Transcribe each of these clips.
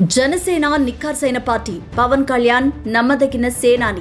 జనసేన నిఖార్సైన పార్టీ. పవన్ కళ్యాణ్ నమ్మదగిన సేనాని.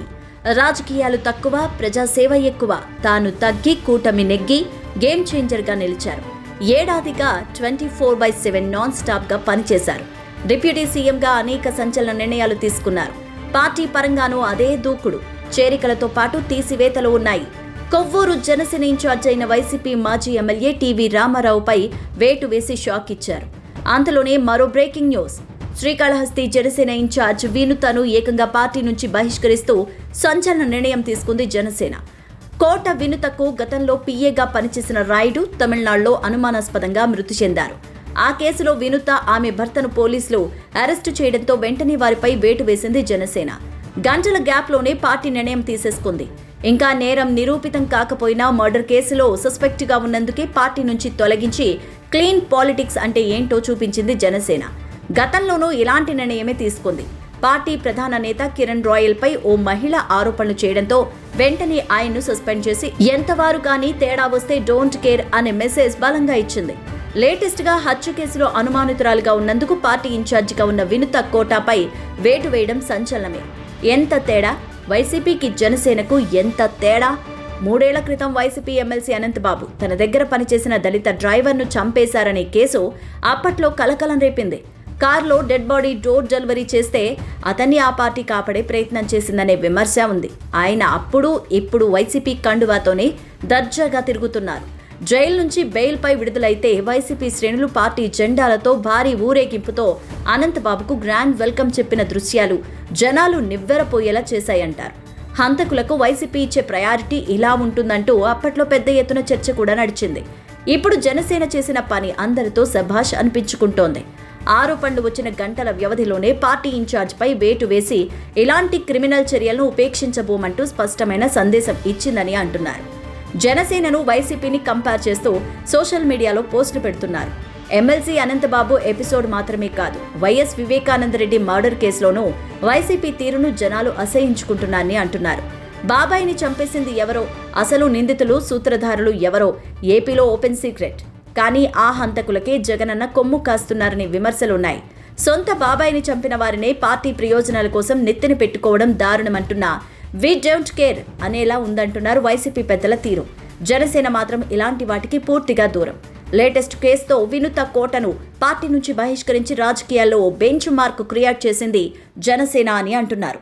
రాజకీయాలు తక్కువ ప్రజాసేవ ఎక్కువ. తాను తగ్గి కూటమి నెగ్గి గేమ్ చేంజర్గా నిలిచారు. ఏడాదిగా twenty four by seven non స్టాప్గా పనిచేశారు. డిప్యూటీ సీఎంగా అనేక సంచలన నిర్ణయాలు తీసుకున్నారు. పార్టీ పరంగానూ అదే దూకుడు. చేరికలతో పాటు తీసివేతలు ఉన్నాయి. కొవ్వూరు జనసేన ఇన్ఛార్జ్ అయిన వైసీపీ మాజీ ఎమ్మెల్యే టీవీ రామారావుపై వేటు వేసి షాక్ ఇచ్చారు. అంతలోనే మరో breaking news. Srikalahasti Janasena in charge వినుతను ఏకంగా పార్టీ నుంచి బహిష్కరిస్తూ సంచలన నిర్ణయం తీసుకుంది జనసేన. కోట వినుతకు గతంలో పీఏగా పనిచేసిన రాయుడు తమిళనాడులో అనుమానాస్పదంగా మృతి చెందారు. ఆ కేసులో వినుత ఆమె భర్తను పోలీసులు అరెస్టు చేయడంతో వెంటనే వారిపై వేటు వేసింది జనసేన. గంటల గ్యాప్లోనే పార్టీ నిర్ణయం తీసేసుకుంది. ఇంకా నేరం నిరూపితం కాకపోయినా మర్డర్ కేసులో సస్పెక్ట్గా ఉన్నందుకే పార్టీ నుంచి తొలగించి క్లీన్ పాలిటిక్స్ అంటే ఏంటో చూపించింది జనసేన. గతంలోనూ ఇలాంటి నిర్ణయమే తీసుకుంది. పార్టీ ప్రధాన నేత కిరణ్ రాయల్ పై ఓ మహిళ ఆరోపణలు చేయడంతో వెంటనే ఆయన్ను సస్పెండ్ చేసి ఎంతవారు కానీ తేడా వస్తే డోంట్ కేర్ అనే మెసేజ్ బలంగా ఇచ్చింది. లేటెస్ట్గా హత్య కేసులో అనుమానితురాలుగా ఉన్నందుకు పార్టీ ఇన్ఛార్జిగా ఉన్న వినుత కోటాపై వేటు వేయడం సంచలనమే. ఎంత తేడా? వైసీపీకి జనసేనకు ఎంత తేడా? మూడేళ్ళ క్రితం వైసీపీ ఎమ్మెల్సీ అనంతబాబు తన దగ్గర పనిచేసిన దళిత డ్రైవర్ను చంపేశారనే కేసు అప్పట్లో కలకలం రేపింది. కారులో డెడ్ బాడీ డోర్ డెలివరీ చేస్తే అతన్ని ఆ పార్టీ కాపాడే ప్రయత్నం చేసిందనే విమర్శ ఉంది. ఆయన అప్పుడు ఇప్పుడు వైసీపీ కండువాతోనే దర్జాగా తిరుగుతున్నారు. జైలు నుంచి బెయిల్పై విడుదలైతే వైసీపీ శ్రేణులు పార్టీ జెండాలతో భారీ ఊరేగింపుతో అనంతబాబుకు గ్రాండ్ వెల్కమ్ చెప్పిన దృశ్యాలు జనాలు నివ్వెరపోయేలా చేశాయంటారు. హంతకులకు వైసీపీ ఇచ్చే ప్రయారిటీ ఇలా ఉంటుందంటూ అప్పట్లో పెద్ద ఎత్తున చర్చ కూడా నడిచింది. ఇప్పుడు జనసేన చేసిన పని అందరితో సభాష్ అనిపించుకుంటోంది. ఆరోపణలు వచ్చిన గంటల వ్యవధిలోనే పార్టీ ఇన్ఛార్జ్పై వేటు వేసి ఇలాంటి క్రిమినల్ చర్యలను ఉపేక్షించబోమంటూ స్పష్టమైన సందేశం ఇచ్చిందని అంటున్నారు. జనసేనను వైసీపీని కంపేర్ చేస్తూ సోషల్ మీడియాలో పోస్టులు పెడుతున్నారు. ఎమ్మెల్సీ అనంతబాబు ఎపిసోడ్ మాత్రమే కాదు వైఎస్ వివేకానందరెడ్డి మర్డర్ కేసులోనూ వైసీపీ తీరును జనాలు అసహించుకుంటున్నారని అంటున్నారు. బాబాయిని చంపేసింది ఎవరో అసలు నిందితులు సూత్రధారులు ఎవరో ఏపీలో ఓపెన్ సీక్రెట్. కానీ ఆ హంతకులకే జగనన్న కొమ్ము కాస్తున్నారని విమర్శలున్నాయి. సొంత బాబాయిని చంపిన వారినే పార్టీ ప్రయోజనాల కోసం నెత్తిన పెట్టుకోవడం దారుణమంటున్న. వి డోంట్ కేర్ అనేలా ఉందంటున్నారు వైసీపీ పెద్దల తీరు. జనసేన మాత్రం ఇలాంటి వాటికి పూర్తిగా దూరం. లేటెస్ట్ కేసుతో వినుత కోటను పార్టీ నుంచి బహిష్కరించి రాజకీయాల్లో బెంచ్ మార్క్ క్రియేట్ చేసింది జనసేన అని అంటున్నారు.